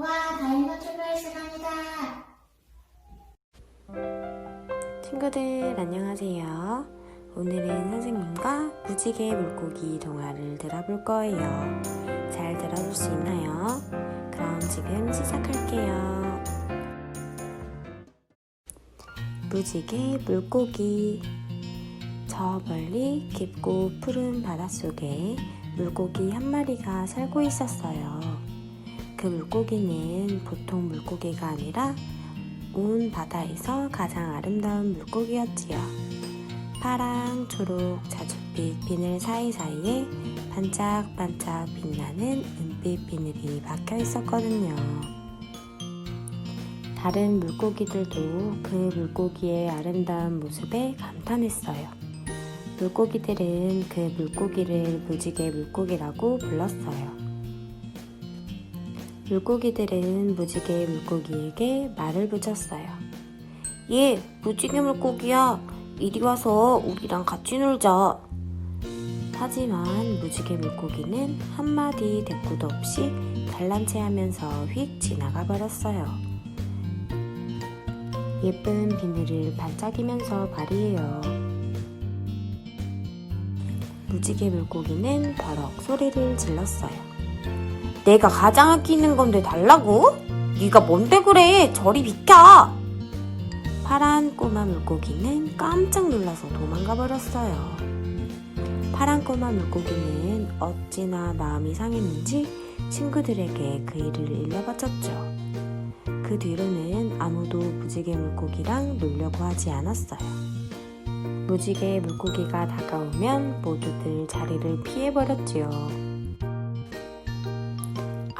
와, 다인거 출발 시간이다. 친구들 안녕하세요. 오늘은 선생님과 무지개 물고기 동화를 들어볼 거예요. 잘 들어줄 수 있나요? 그럼 지금 시작할게요. 무지개 물고기 저 멀리 깊고 푸른 바닷속에 물고기 한 마리가 살고 있었어요. 그 물고기는 보통 물고기가 아니라 온 바다에서 가장 아름다운 물고기였지요. 파랑, 초록, 자줏빛 비늘 사이사이에 반짝반짝 빛나는 은빛 비늘이 박혀 있었거든요. 다른 물고기들도 그 물고기의 아름다운 모습에 감탄했어요. 물고기들은 그 물고기를 무지개 물고기라고 불렀어요. 물고기들은 무지개 물고기에게 말을 붙였어요. 얘, 무지개 물고기야. 이리 와서 우리랑 같이 놀자. 하지만 무지개 물고기는 한마디 대꾸도 없이 단란체 하면서 휙 지나가 버렸어요. 예쁜 비늘을 반짝이면서 발휘해요. 무지개 물고기는 버럭 소리를 질렀어요. 내가 가장 아끼는 건데 달라고? 네가 뭔데 그래? 저리 비켜! 파란 꼬마 물고기는 깜짝 놀라서 도망가 버렸어요. 파란 꼬마 물고기는 어찌나 마음이 상했는지 친구들에게 그 일을 일러바쳤죠. 그 뒤로는 아무도 무지개 물고기랑 놀려고 하지 않았어요. 무지개 물고기가 다가오면 모두들 자리를 피해버렸지요.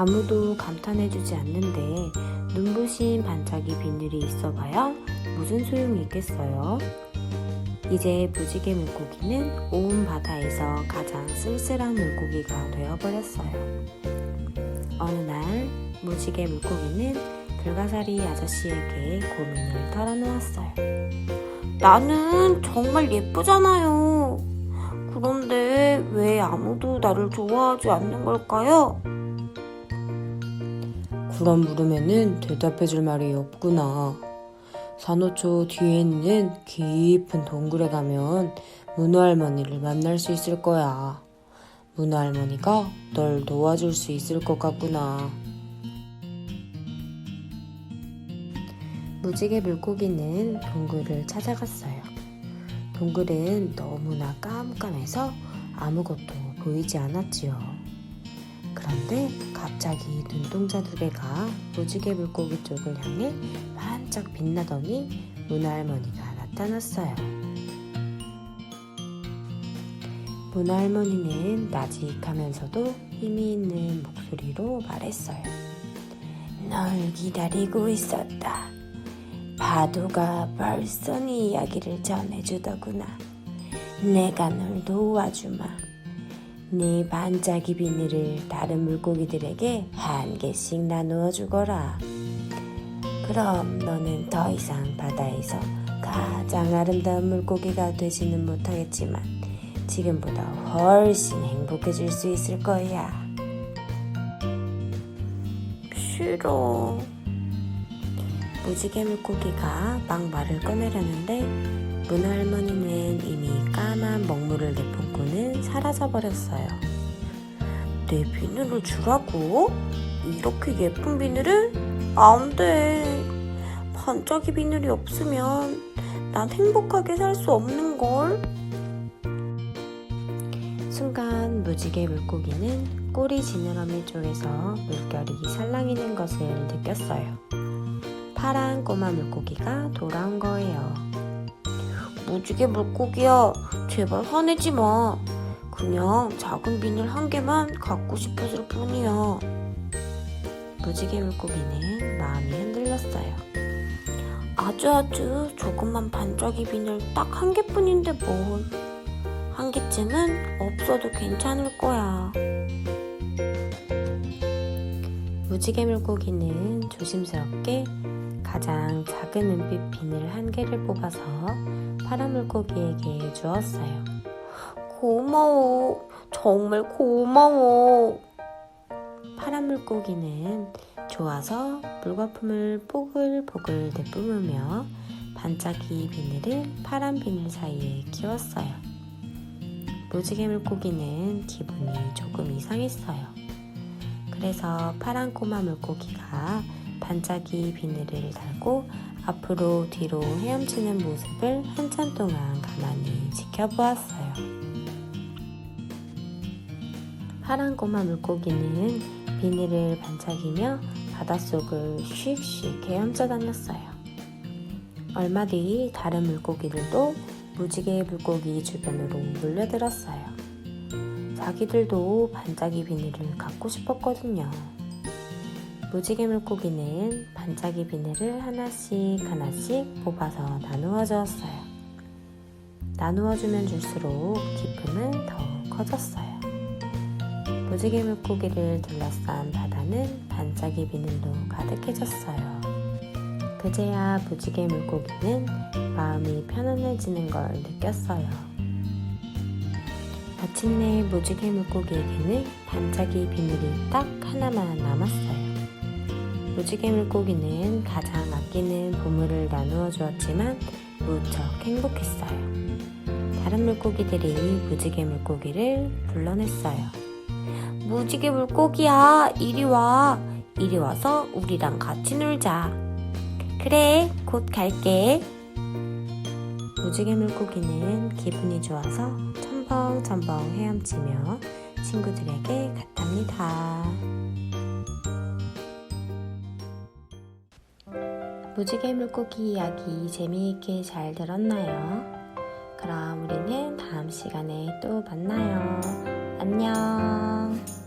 아무도 감탄해주지 않는데 눈부신 반짝이 비늘이 있어봐야 무슨 소용이 있겠어요? 이제 무지개 물고기는 온 바다에서 가장 쓸쓸한 물고기가 되어버렸어요. 어느 날 무지개 물고기는 불가사리 아저씨에게 고민을 털어놓았어요. 나는 정말 예쁘잖아요. 그런데 왜 아무도 나를 좋아하지 않는 걸까요? 그럼 물으면은 대답해 줄 말이 없구나. 산호초 뒤에 있는 깊은 동굴에 가면 문어 할머니를 만날 수 있을 거야. 문어 할머니가 널 도와줄 수 있을 것 같구나. 무지개 물고기는 동굴을 찾아갔어요. 동굴은 너무나 깜깜해서 아무것도 보이지 않았지요. 그런데 갑자기 눈동자 두 개가 무지개 물고기 쪽을 향해 반짝 빛나더니 문어 할머니가 나타났어요. 문어 할머니는 나직하면서도 힘이 있는 목소리로 말했어요. 널 기다리고 있었다. 파도가 벌써 네 이야기를 전해주더구나. 내가 널 도와주마. 네 반짝이 비늘을 다른 물고기들에게 한 개씩 나누어 주거라. 그럼 너는 더 이상 바다에서 가장 아름다운 물고기가 되지는 못하겠지만 지금보다 훨씬 행복해질 수 있을 거야. 싫어. 무지개 물고기가 막 말을 꺼내려는데 문어 할머니는 이미 까만 먹물을 내뿜 고는 사라져 버렸어요. 내 비늘을 주라고? 이렇게 예쁜 비늘을? 안 돼. 반짝이 비늘이 없으면 난 행복하게 살 수 없는 걸? 순간 무지개 물고기는 꼬리 지느러미 쪽에서 물결이 살랑이는 것을 느꼈어요. 파란 꼬마 물고기가 돌아온 거예요. 무지개 물고기야, 제발 화내지 마. 그냥 작은 비늘 한 개만 갖고 싶었을 뿐이야. 무지개 물고기는 마음이 흔들렸어요. 아주 아주 조금만 반짝이 비늘 딱한 개뿐인데 뭘. 한 개쯤은 없어도 괜찮을 거야. 무지개 물고기는 조심스럽게 가장 작은 은빛 비늘 한 개를 뽑아서 파란 물고기에게 주었어요. 고마워. 정말 고마워. 파란 물고기는 좋아서 물거품을 뽀글뽀글 내뿜으며 반짝이 비늘을 파란 비늘 사이에 끼웠어요. 무지개 물고기는 기분이 조금 이상했어요. 그래서 파란 꼬마 물고기가 반짝이 비늘을 달고 앞으로 뒤로 헤엄치는 모습을 한참 동안 가만히 지켜보았어요. 파란 꼬마 물고기는 비늘을 반짝이며 바닷속을 슉슉 헤엄쳐 다녔어요. 얼마 뒤 다른 물고기들도 무지개 물고기 주변으로 몰려들었어요. 자기들도 반짝이 비늘을 갖고 싶었거든요. 무지개 물고기는 반짝이 비늘을 하나씩 하나씩 뽑아서 나누어 주었어요. 나누어 주면 줄수록 기쁨은 더욱 커졌어요. 무지개 물고기를 둘러싼 바다는 반짝이 비늘로 가득해졌어요. 그제야 무지개 물고기는 마음이 편안해지는 걸 느꼈어요. 마침내 무지개 물고기에게는 반짝이 비늘이 딱 하나만 남았어요. 무지개 물고기는 가장 아끼는 보물을 나누어 주었지만 무척 행복했어요. 다른 물고기들이 무지개 물고기를 불러냈어요. 무지개 물고기야, 이리 와. 이리 와서 우리랑 같이 놀자. 그래, 곧 갈게. 무지개 물고기는 기분이 좋아서 첨벙첨벙 헤엄치며 친구들에게 갔답니다. 무지개 물고기 이야기 재미있게 잘 들었나요? 그럼 우리는 다음 시간에 또 만나요. 안녕.